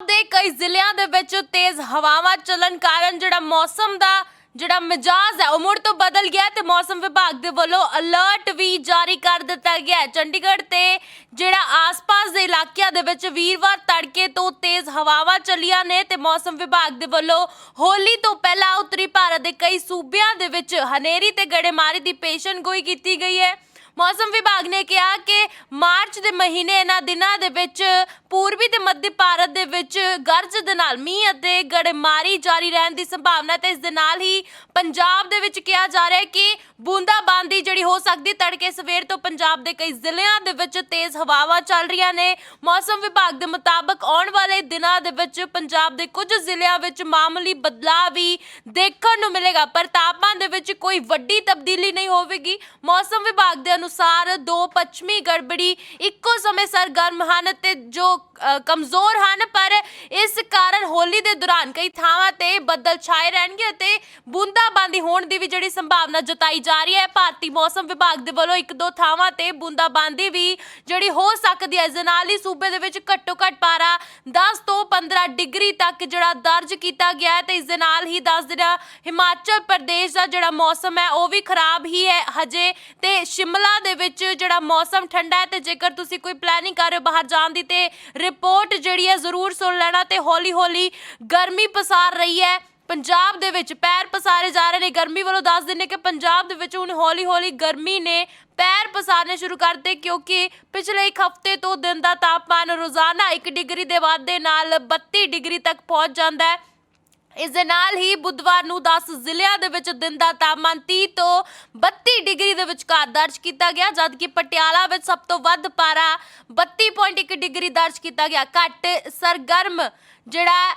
ਦੇ ਕਈ ਜ਼ਿਲ੍ਹਿਆਂ ਦੇ ਵਿੱਚ ਤੇਜ਼ ਹਵਾਵਾਂ ਚੱਲਣ ਕਾਰਨ ਜਿਹੜਾ ਮੌਸਮ ਦਾ ਜਿਹੜਾ ਮਿਜਾਜ਼ ਹੈ, ਉਹ ਮੁੜ ਤੋਂ ਬਦਲ ਗਿਆ ਤੇ ਮੌਸਮ ਵਿਭਾਗ ਦੇ ਵੱਲੋਂ ਅਲਰਟ ਵੀ ਜਾਰੀ ਕਰ ਦਿੱਤਾ ਗਿਆ ਹੈ। ਚੰਡੀਗੜ੍ਹ ਤੇ ਜਿਹੜਾ ਆਸ-ਪਾਸ ਦੇ ਇਲਾਕਿਆਂ ਦੇ ਵਿੱਚ ਵੀਰਵਾਰ ਤੜਕੇ ਤੋਂ ਤੇਜ਼ ਹਵਾਵਾਂ ਚੱਲੀਆਂ ਨੇ ਤੇ ਮੌਸਮ ਵਿਭਾਗ ਦੇ ਵੱਲੋਂ ਹੋਲੀ ਤੋਂ ਪਹਿਲਾਂ ਉੱਤਰੀ ਭਾਰਤ ਦੇ ਕਈ ਸੂਬਿਆਂ ਦੇ ਵਿੱਚ ਹਨੇਰੀ ਤੇ ਗੜੇਮਾਰੀ ਦੀ ਪੇਸ਼ਨਗੋਈ ਕੀਤੀ ਗਈ ਹੈ। ਮੌਸਮ ਵਿਭਾਗ ਨੇ ਕਿਹਾ ਕਿ ਮਾਰਚ ਦੇ ਮਹੀਨੇ ਇਹਨਾਂ ਦਿਨਾਂ ਦੇ ਵਿੱਚ ਪੂਰਬੀ ਤੇ ਮੱਧ ਭਾਰਤ ਦੇ ਵਿੱਚ ਗਰਜ ਦੇ ਨਾਲ ਮੀਂਹ ਅਤੇ ਗੜਮਾਰੀ ਜਾਰੀ ਰਹਿਣ ਦੀ ਸੰਭਾਵਨਾ ਹੈ ਤੇ ਇਸ ਦੇ ਨਾਲ ਹੀ ਪੰਜਾਬ ਦੇ ਵਿੱਚ ਕਿਹਾ ਜਾ ਰਿਹਾ ਹੈ ਕਿ ਬੂੰਦਾਬਾਂਦੀ ਜਿਹੜੀ ਹੋ ਸਕਦੀ, ਤੜਕੇ ਸਵੇਰ ਤੋਂ ਪੰਜਾਬ ਦੇ ਕਈ ਜ਼ਿਲ੍ਹਿਆਂ ਦੇ ਵਿੱਚ ਤੇਜ਼ ਹਵਾਵਾਂ ਚੱਲ ਰਹੀਆਂ ਨੇ। ਮੌਸਮ ਵਿਭਾਗ ਦੇ ਮੁਤਾਬਕ ਆਉਣ ਵਾਲੇ ਦਿਨਾਂ ਦੇ ਵਿੱਚ ਪੰਜਾਬ ਦੇ ਕੁਝ ਜ਼ਿਲ੍ਹਿਆਂ ਵਿੱਚ ਮਾਮੂਲੀ ਬਦਲਾਅ ਵੀ ਦੇਖਣ ਨੂੰ ਮਿਲੇਗਾ, ਪਰ ਤਾਪਮਾਨ ਦੇ ਵਿੱਚ ਕੋਈ ਵੱਡੀ ਤਬਦੀਲੀ ਨਹੀਂ ਹੋਵੇਗੀ। ਮੌਸਮ ਵਿਭਾਗ ਦੇ ਅਨੁਸਾਰ ਦੋ ਪੱਛਮੀ ਗੜਬੜੀ ਇੱਕੋ ਸਮੇਂ ਸਰਗਰਮ ਹਨ ਤੇ ਜੋ ਕਮਜ਼ੋਰ ਹਨ, ਪਰ ਇਸ ਕਾਰਨ ਹੋਲੀ ਦੇ ਦੌਰਾਨ ਕਈ ਥਾਵਾਂ ਤੇ ਬੱਦਲ ਛਾਏ ਰਹਿਣਗੇ ਅਤੇ ਬੂੰਦਾਬਾਂਦੀ ਹੋਣ ਦੀ ਵੀ ਜਿਹੜੀ ਸੰਭਾਵਨਾ ਜਤਾਈ ਜਾ ਰਹੀ ਹੈ। ਭਾਰਤੀ ਮੌਸਮ ਵਿਭਾਗ ਦੇ ਵੱਲੋਂ ਇੱਕ ਦੋ ਥਾਵਾਂ ਤੇ ਬੂੰਦਾਬਾਂਦੀ ਵੀ ਜਿਹੜੀ ਹੋ ਸਕਦੀ ਹੈ। ਇਸ ਦੇ ਨਾਲ ਹੀ ਸੂਬੇ ਦੇ ਵਿੱਚ ਘੱਟੋ ਘੱਟ ਪਾਰਾ 10 ਤੋਂ 15 ਡਿਗਰੀ ਤੱਕ ਜਿਹੜਾ ਦਰਜ ਕੀਤਾ ਗਿਆ ਹੈ ਤੇ ਇਸ ਦੇ ਨਾਲ ਹੀ ਦੱਸ ਦੇਣਾ ਹਿਮਾਚਲ ਪ੍ਰਦੇਸ਼ ਦਾ ਜਿਹੜਾ ਮੌਸਮ ਹੈ, ਉਹ ਵੀ ਖਰਾਬ ਹੀ ਹੈ ਹਜੇ ਤੇ ਸ਼ਿਮਲਾ ਦੇ ਵਿੱਚ ਜਿਹੜਾ ਮੌਸਮ ਠੰਡਾ ਹੈ ਤੇ ਜੇਕਰ ਤੁਸੀਂ ਕੋਈ ਪਲੈਨਿੰਗ ਕਰ ਰਹੇ ਹੋ ਬਾਹਰ ਜਾਣ ਦੀ ਤੇ ਰਿਪੋਰਟ ਜਿਹੜੀ ਹੈ ਜ਼ਰੂਰ ਸੁਣ ਲੈਣਾ ਤੇ ਹੌਲੀ ਹੌਲੀ ਗਰਮੀ ਪਸਾਰ ਰਹੀ ਹੈ। ਪੰਜਾਬ ਦੇ ਵਿੱਚ ਪੈਰ ਪਸਾਰੇ ਜਾ ਰਹੇ ਨੇ। ਗਰਮੀ ਵੱਲੋਂ ਦੱਸ ਦਿੰਨੇ ਕਿ ਪੰਜਾਬ ਦੇ ਵਿੱਚ ਹੁਣ ਹੌਲੀ ਹੌਲੀ ਗਰਮੀ ਨੇ ਪੈਰ ਪਸਾਰਨੇ ਸ਼ੁਰੂ ਕਰਤੇ ਕਿਉਂਕਿ ਪਿਛਲੇ ਇੱਕ ਹਫ਼ਤੇ ਤੋਂ ਦਿਨ ਦਾ ਤਾਪਮਾਨ ਰੋਜ਼ਾਨਾ 1 ਡਿਗਰੀ ਦੇ ਵਾਧੇ ਨਾਲ 32 ਡਿਗਰੀ ਤੱਕ ਪਹੁੰਚ ਜਾਂਦਾ ਹੈ। ਇਸ ਦੇ ਨਾਲ ਹੀ ਬੁੱਧਵਾਰ ਨੂੰ 10 ਜ਼ਿਲ੍ਹਿਆਂ ਦੇ ਵਿੱਚ ਦਿਨ ਦਾ ਤਾਪਮਾਨ 30 ਤੋਂ 32 ਡਿਗਰੀ ਦੇ ਵਿਚਕਾਰ ਦਰਜ ਕੀਤਾ ਗਿਆ ਜਦਕਿ ਪਟਿਆਲਾ ਵਿੱਚ ਸਭ ਤੋਂ ਵੱਧ ਪਾਰਾ 32.1 ਡਿਗਰੀ ਦਰਜ ਕੀਤਾ ਗਿਆ। ਘੱਟ ਸਰਗਰਮ ਜਿਹੜਾ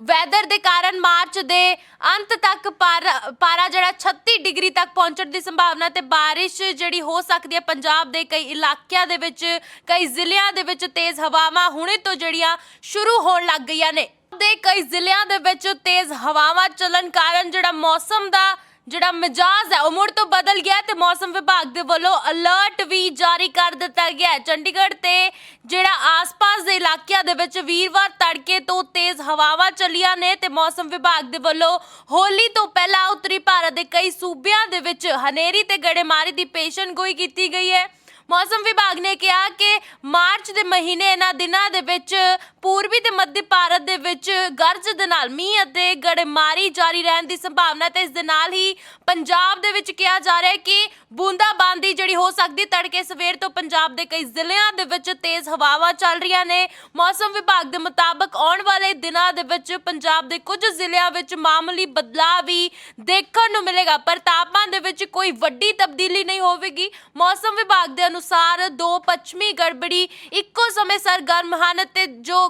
ਵੈਦਰ ਦੇ ਕਾਰਨ ਮਾਰਚ ਦੇ ਅੰਤ ਤੱਕ ਪਾਰਾ ਪਾਰਾ ਜਿਹੜਾ 36 ਡਿਗਰੀ ਤੱਕ ਪਹੁੰਚਣ ਦੀ ਸੰਭਾਵਨਾ ਤੇ ਬਾਰਿਸ਼ ਜਿਹੜੀ ਹੋ ਸਕਦੀ ਹੈ ਪੰਜਾਬ ਦੇ ਕਈ ਇਲਾਕਿਆਂ ਦੇ ਵਿੱਚ, ਕਈ ਜ਼ਿਲ੍ਹਿਆਂ ਦੇ ਵਿੱਚ ਤੇਜ਼ ਹਵਾਵਾਂ ਹੁਣੇ ਤੋਂ ਜਿਹੜੀਆਂ ਸ਼ੁਰੂ ਹੋਣ ਲੱਗ ਗਈਆਂ ਨੇ। ਦੇ ਕਈ ਜ਼ਿਲ੍ਹਿਆਂ ਦੇ ਵਿੱਚ ਤੇਜ਼ ਹਵਾਵਾਂ ਚੱਲਣ ਕਾਰਨ ਜਿਹੜਾ ਮੌਸਮ ਦਾ ਜਿਹੜਾ ਮਿਜਾਜ਼ ਹੈ, ਉਹ ਮੁੜ ਤੋਂ ਬਦਲ ਗਿਆ ਹੈ ਤੇ ਮੌਸਮ ਵਿਭਾਗ ਦੇ ਵੱਲੋਂ ਅਲਰਟ ਵੀ ਜਾਰੀ ਕਰ ਦਿੱਤਾ ਗਿਆ ਹੈ। ਚੰਡੀਗੜ੍ਹ ਤੇ ਜਿਹੜਾ ਆਸ-ਪਾਸ ਦੇ ਇਲਾਕਿਆਂ ਦੇ ਵਿੱਚ ਵੀਰਵਾਰ ਤੜਕੇ ਤੋਂ ਤੇਜ਼ ਹਵਾਵਾਂ ਚੱਲੀਆਂ ਨੇ ਤੇ ਮੌਸਮ ਵਿਭਾਗ ਦੇ ਵੱਲੋਂ ਹੋਲੀ ਤੋਂ ਪਹਿਲਾਂ ਉੱਤਰੀ ਭਾਰਤ ਦੇ ਕਈ ਸੂਬਿਆਂ ਦੇ ਵਿੱਚ ਹਨੇਰੀ ਤੇ ਗੜੇਮਾਰੀ ਦੀ ਪੇਸ਼ਨਗੋਈ ਕੀਤੀ ਗਈ ਹੈ। ਮੌਸਮ ਵਿਭਾਗ ਨੇ ਕਿਹਾ ਕਿ ਮਾਰਚ ਦੇ ਮਹੀਨੇ ਇਹਨਾਂ ਦਿਨਾਂ ਦੇ ਵਿੱਚ ਪੂਰਬੀ ਤੇ ਮੱਧ ਭਾਰਤ ਦੇ ਵਿੱਚ ਗਰਜ ਦੇ ਨਾਲ ਮੀਂਹ ਅਤੇ ਗੜਮਾਰੀ ਜਾਰੀ ਰਹਿਣ ਦੀ ਸੰਭਾਵਨਾ ਹੈ ਤੇ ਇਸ ਦੇ ਨਾਲ ਹੀ ਪੰਜਾਬ ਦੇ ਵਿੱਚ ਕਿਹਾ ਜਾ ਰਿਹਾ ਹੈ ਕਿ ਬੂੰਦਾਬਾਂਦੀ ਜਿਹੜੀ ਹੋ ਸਕਦੀ, ਤੜਕੇ ਸਵੇਰ ਤੋਂ ਪੰਜਾਬ ਦੇ ਕਈ ਜ਼ਿਲ੍ਹਿਆਂ ਦੇ ਵਿੱਚ ਤੇਜ਼ ਹਵਾਵਾਂ ਚੱਲ ਰਹੀਆਂ ਨੇ। ਮੌਸਮ ਵਿਭਾਗ ਦੇ ਮੁਤਾਬਕ ਆਉਣ ਵਾਲੇ ਦਿਨਾਂ ਦੇ ਵਿੱਚ ਪੰਜਾਬ ਦੇ ਕੁਝ ਜ਼ਿਲ੍ਹਿਆਂ ਵਿੱਚ ਮਾਮੂਲੀ ਬਦਲਾਅ ਵੀ ਦੇਖਣ ਨੂੰ ਮਿਲੇਗਾ, ਪਰ ਤਾਪਮਾਨ ਦੇ ਵਿੱਚ ਕੋਈ ਵੱਡੀ ਤਬਦੀਲੀ ਨਹੀਂ ਹੋਵੇਗੀ। ਮੌਸਮ ਵਿਭਾਗ ਦੇ ਅਨੁਸਾਰ ਦੋ ਪੱਛਮੀ ਗੜਬੜੀ ਇੱਕੋ ਸਮੇਂ ਸਰਗਰਮ ਹਨ ਤੇ ਜੋ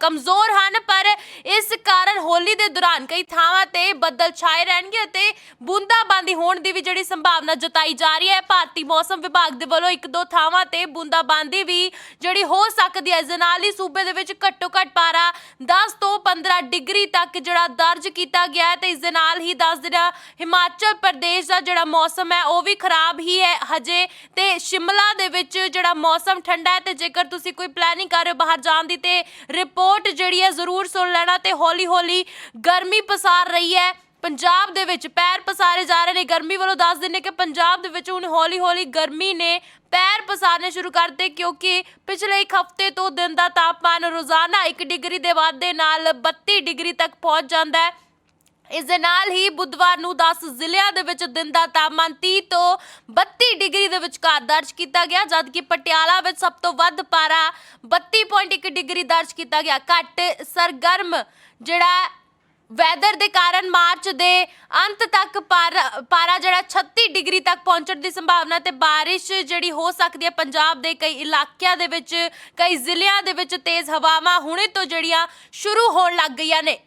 ਕਮਜ਼ੋਰ ਹਨ, ਪਰ ਇਸ ਕਾਰਨ ਹੋਲੀ ਦੇ ਦੌਰਾਨ ਕਈ ਥਾਵਾਂ ਤੇ ਬੱਦਲ ਛਾਏ ਰਹਿਣਗੇ ਅਤੇ ਬੂੰਦਾਬਾਂਦੀ ਹੋਣ ਦੀ ਵੀ ਜਿਹੜੀ ਸੰਭਾਵਨਾ ਜਤਾਈ ਜਾ ਰਹੀ ਹੈ। ਭਾਰਤੀ ਮੌਸਮ ਵਿਭਾਗ ਦੇ ਵੱਲੋਂ ਇੱਕ ਦੋ ਥਾਵਾਂ ਤੇ ਬੂੰਦਾਬਾਂਦੀ ਵੀ ਜਿਹੜੀ ਹੋ ਸਕਦੀ ਹੈ। ਇਸ ਦੇ ਨਾਲ ਹੀ ਸੂਬੇ ਦੇ ਵਿੱਚ ਘੱਟੋ ਘੱਟ ਪਾਰਾ 10 ਤੋਂ 15 ਡਿਗਰੀ ਤੱਕ ਜਿਹੜਾ ਦਰਜ ਕੀਤਾ ਗਿਆ ਹੈ ਤੇ ਇਸ ਦੇ ਨਾਲ ਹੀ ਦੱਸ ਦੇਣਾ ਹਿਮਾਚਲ ਪ੍ਰਦੇਸ਼ ਦਾ ਜਿਹੜਾ ਮੌਸਮ ਹੈ, ਉਹ ਵੀ ਖਰਾਬ ਹੀ ਹੈ ਹਜੇ ਤੇ ਸ਼ਿਮਲਾ ਦੇ ਵਿੱਚ ਜਿਹੜਾ ਮੌਸਮ ਠੰਡਾ ਹੈ ਤੇ ਜੇਕਰ ਤੁਸੀਂ ਕੋਈ ਪਲੈਨਿੰਗ ਕਰ ਰਹੇ ਹੋ ਬਾਹਰ ਜਾਣ ਦੀ ਤੇ ਰਿਪੋਰਟ ਜਿਹੜੀ ਹੈ ਜ਼ਰੂਰ ਸੁਣ ਲੈਣਾ ਤੇ ਹੌਲੀ ਹੌਲੀ ਗਰਮੀ ਪਸਾਰ ਰਹੀ ਹੈ। ਪੰਜਾਬ ਦੇ ਵਿੱਚ ਪੈਰ ਪਸਾਰੇ ਜਾ ਰਹੇ ਨੇ। ਗਰਮੀ ਵੱਲੋਂ ਦੱਸ ਦਿੰਨੇ ਕਿ ਪੰਜਾਬ ਦੇ ਵਿੱਚ ਹੁਣ ਹੌਲੀ ਹੌਲੀ ਗਰਮੀ ਨੇ ਪੈਰ ਪਸਾਰਨੇ ਸ਼ੁਰੂ ਕਰਤੇ ਕਿਉਂਕਿ ਪਿਛਲੇ ਇੱਕ ਹਫ਼ਤੇ ਤੋਂ ਦਿਨ ਦਾ ਤਾਪਮਾਨ ਰੋਜ਼ਾਨਾ 1 ਡਿਗਰੀ ਦੇ ਵਾਧੇ ਨਾਲ 32 ਡਿਗਰੀ ਤੱਕ ਪਹੁੰਚ ਜਾਂਦਾ ਹੈ। ਇਸ ਦੇ ਨਾਲ ਹੀ ਬੁੱਧਵਾਰ ਨੂੰ 10 ਜ਼ਿਲ੍ਹਿਆਂ ਦੇ ਵਿੱਚ ਦਿਨ ਦਾ ਤਾਪਮਾਨ 30 ਤੋਂ 32 ਡਿਗਰੀ ਦੇ ਵਿਚਕਾਰ ਦਰਜ ਕੀਤਾ ਗਿਆ ਜਦਕਿ ਪਟਿਆਲਾ ਵਿੱਚ ਸਭ ਤੋਂ ਵੱਧ ਪਾਰਾ 32.1 ਡਿਗਰੀ ਦਰਜ ਕੀਤਾ ਗਿਆ। ਘੱਟ ਸਰਗਰਮ ਜਿਹੜਾ ਵੈਦਰ ਦੇ ਕਾਰਨ ਮਾਰਚ ਦੇ ਅੰਤ ਤੱਕ ਪਾਰਾ ਪਾਰਾ ਜਿਹੜਾ 36 ਡਿਗਰੀ ਤੱਕ ਪਹੁੰਚਣ ਦੀ ਸੰਭਾਵਨਾ ਤੇ ਬਾਰਿਸ਼ ਜਿਹੜੀ ਹੋ ਸਕਦੀ ਹੈ ਪੰਜਾਬ ਦੇ ਕਈ ਇਲਾਕਿਆਂ ਦੇ ਵਿੱਚ, ਕਈ ਜ਼ਿਲ੍ਹਿਆਂ ਦੇ ਵਿੱਚ ਤੇਜ਼ ਹਵਾਵਾਂ ਹੁਣੇ ਤੋਂ ਜਿਹੜੀਆਂ ਸ਼ੁਰੂ ਹੋਣ ਲੱਗ ਗਈਆਂ ਨੇ।